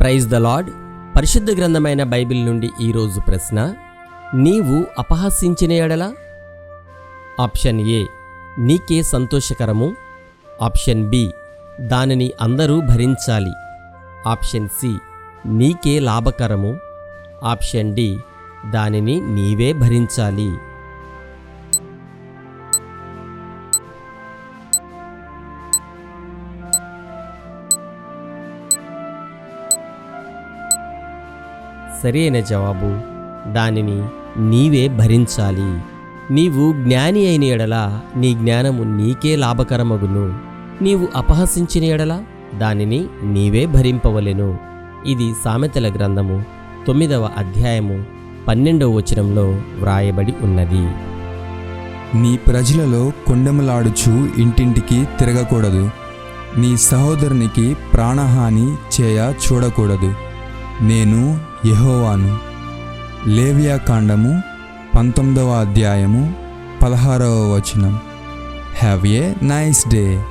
Praise the lord. పరిశుద్ధ గ్రంథమైన Bible నుండి ఈరోజు ప్రశ్న నీవు అపహసించిన ఎడలా? ఆప్షన్ ఏ నీకే సంతోషకరము. ఆప్షన్ బి దానిని అందరూ భరించాలి. ఆప్షన్ సి నీకే లాభకరము. ఆప్షన్ డి దానిని నీవే భరించాలి. సరైన జవాబు. దానిని నీవే భరించాలి. నీవు జ్ఞాని అయిన ఎడల నీ జ్ఞానము నీకే లాభకరమగును. నీవు అపహసించిన ఎడల దానిని నీవే భరింపవలెను. ఇది సామెతల గ్రంథము తొమ్మిదవ అధ్యాయము పన్నెండవ వచనంలో వ్రాయబడి ఉన్నది. నీ ప్రజలలో కొండెములాడుచు ఇంటింటికి తిరగకూడదు. నీ సహోదరునికి ప్రాణహాని చేయ చూడకూడదు. నేను యహోవాను. లేవియాకాండము పంతొమ్మిదవ అధ్యాయము పదహారవ వచనం. Have a nice day